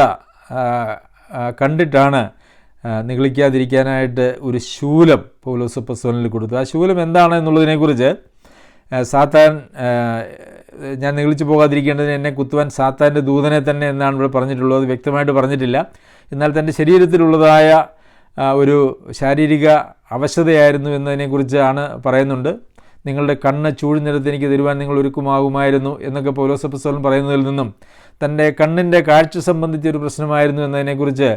A: കണ്ടിട്ടാണ് നിഗളിക്കാതിരിക്കാനായിട്ട് ഒരു ശൂലം പൗലോസ് പസോനിൽ കൊടുത്തു ആ ശൂലം എന്താണ് എന്നുള്ളതിനെക്കുറിച്ച് സാത്താൻ ഞാൻ നിഗളിച്ചു പോകാതിരിക്കേണ്ടതിന് എന്നെ കുത്തുവാൻ സാത്താന്റെ ദൂതനെ തന്നെ എന്നാണ് ഇവിടെ പറഞ്ഞിട്ടുള്ളത്. വ്യക്തമായിട്ട് പറഞ്ഞിട്ടില്ല. എന്നാൽ തന്റെ ശരീരത്തിലുള്ളതായ ഒരു ശാരീരിക അവശതയായിരുന്നു എന്നതിനെക്കുറിച്ചാണ് പറയുന്നുണ്ട്. നിങ്ങളുടെ കണ്ണ് ചൂഴ്ന്നിടത്ത് എനിക്ക് തരുവാൻ നിങ്ങൾ ഒരുക്കുമാകുമായിരുന്നു എന്നൊക്കെ പൗലോസ് പുസ്തകം പറയുന്നതിൽ നിന്നും തന്റെ കണ്ണിന്റെ കാഴ്ച സംബന്ധിച്ച ഒരു പ്രശ്നമായിരുന്നു എന്നതിനെക്കുറിച്ച്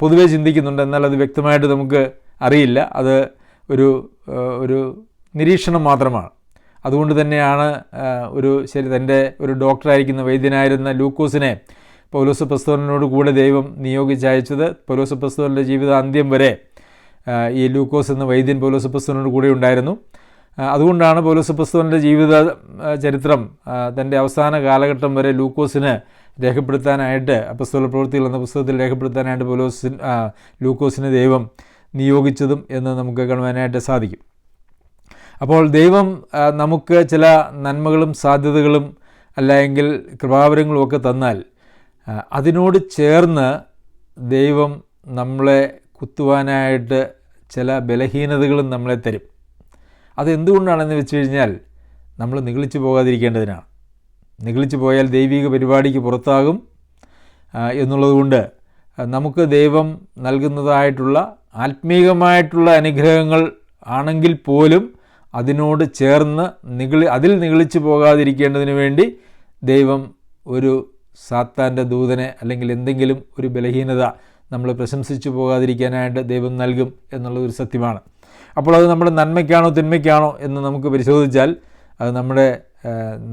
A: പൊതുവെ ചിന്തിക്കുന്നുണ്ട്. എന്നാൽ അത് വ്യക്തമായിട്ട് നമുക്ക് അറിയില്ല. അത് ഒരു ഒരു നിരീക്ഷണം മാത്രമാണ്. അതുകൊണ്ട് തന്നെയാണ് ഒരു ശരി തന്റെ ഒരു ഡോക്ടറായിരിക്കുന്ന വൈദ്യനായിരുന്ന ലൂക്കോസിനെ പൗലോസ് പ്രസ്തവനോട് കൂടെ ദൈവം നിയോഗിച്ചയച്ചത്. പൗലോസ് പ്രസ്തവന്റെ ജീവിത അന്ത്യം വരെ ഈ ലൂക്കോസ് എന്ന വൈദ്യൻ പൗലോസ് പ്രസ്തവനോട് കൂടെ ഉണ്ടായിരുന്നു. അതുകൊണ്ടാണ് പൗലോസ് പുസ്തകന്റെ ജീവിത ചരിത്രം തന്റെ അവസാന കാലഘട്ടം വരെ ലൂക്കോസിന് രേഖപ്പെടുത്താനായിട്ട് അപ്പസ്തോല പ്രവൃത്തികൾ എന്ന പുസ്തകത്തിൽ രേഖപ്പെടുത്താനായിട്ട് പൗലോസിൻ ലൂക്കോസിനെ ദൈവം നിയോഗിച്ചതും എന്ന് നമുക്ക് കാണുവാനായിട്ട് സാധിക്കും. അപ്പോൾ ദൈവം നമുക്ക് ചില നന്മകളും സാധ്യതകളും അല്ലെങ്കിൽ കൃപാവരങ്ങളും ഒക്കെ തന്നാൽ അതിനോട് ചേർന്ന് ദൈവം നമ്മളെ കുത്തുവാനായിട്ട് ചില ബലഹീനതകളും നമ്മളെ തരും. അതെന്തുകൊണ്ടാണെന്ന് വെച്ച് കഴിഞ്ഞാൽ നമ്മൾ നിഗളിച്ചു പോകാതിരിക്കേണ്ടതിനാണ്. നിഗളിച്ചു പോയാൽ ദൈവിക പരിപാടിക്ക് പുറത്താകും എന്നുള്ളതുകൊണ്ട് നമുക്ക് ദൈവം നൽകുന്നതായിട്ടുള്ള ആത്മീകമായിട്ടുള്ള അനുഗ്രഹങ്ങൾ ആണെങ്കിൽ പോലും അതിനോട് ചേർന്ന് നിഗളി അതിൽ നിഗളിച്ചു പോകാതിരിക്കേണ്ടതിന് വേണ്ടി ദൈവം ഒരു സാത്താന്റെ ദൂതനെ അല്ലെങ്കിൽ എന്തെങ്കിലും ഒരു ബലഹീനത നമ്മൾ പ്രശംസിച്ചു പോകാതിരിക്കാനായിട്ട് ദൈവം നൽകും എന്നുള്ളതൊരു സത്യമാണ്. അപ്പോൾ അത് നമ്മുടെ നന്മയ്ക്കാണോ തിന്മയ്ക്കാണോ എന്ന് നമുക്ക് പരിശോധിച്ചാൽ അത് നമ്മുടെ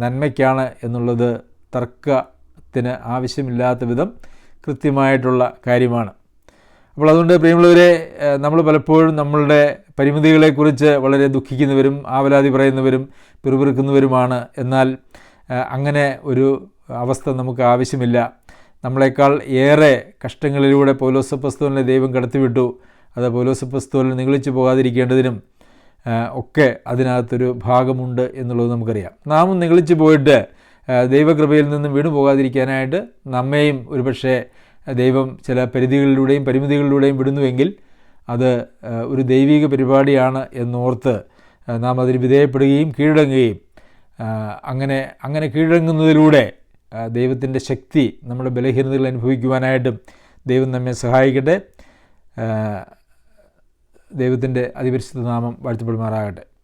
A: നന്മയ്ക്കാണ് എന്നുള്ളത് തർക്കത്തിന് ആവശ്യമില്ലാത്ത വിധം കൃത്യമായിട്ടുള്ള കാര്യമാണ്. അപ്പോൾ അതുകൊണ്ട് പ്രിയമുള്ളവരെ നമ്മൾ പലപ്പോഴും നമ്മളുടെ പരിമിതികളെക്കുറിച്ച് വളരെ ദുഃഖിക്കുന്നവരും ആവലാതി പറയുന്നവരും പിറുപിറുക്കുന്നവരുമാണ്. എന്നാൽ അങ്ങനെ ഒരു അവസ്ഥ നമുക്ക് ആവശ്യമില്ല. നമ്മളെക്കാൾ ഏറെ കഷ്ടങ്ങളിലൂടെ പൗലോസ പുസ്തകനെ ദൈവം കടത്തിവിട്ടു. അത് പോലോസ് പുസ്തകത്തിൽ നിഗളിച്ചു പോകാതിരിക്കേണ്ടതിനും ഒക്കെ അതിനകത്തൊരു ഭാഗമുണ്ട് എന്നുള്ളത് നമുക്കറിയാം. നാമും നിഗളിച്ചു പോയിട്ട് ദൈവകൃപയിൽ നിന്നും വീണു പോകാതിരിക്കാനായിട്ട് നമ്മെയും ഒരുപക്ഷെ ദൈവം ചില പരിധികളിലൂടെയും പരിമിതികളിലൂടെയും വിടുന്നുവെങ്കിൽ അത് ഒരു ദൈവിക പരിപാടിയാണ് എന്നോർത്ത് നാം അതിന് വിധേയപ്പെടുകയും കീഴടങ്ങുകയും അങ്ങനെ അങ്ങനെ കീഴടങ്ങുന്നതിലൂടെ ദൈവത്തിന്റെ ശക്തി നമ്മുടെ ബലഹീനതകൾ അനുഭവിക്കുവാനായിട്ടും ദൈവം നമ്മെ സഹായിക്കട്ടെ. ദൈവത്തിന്റെ അതിപരിശുദ്ധ നാമം വാഴ്ത്തപ്പെടുമാറാകട്ടെ.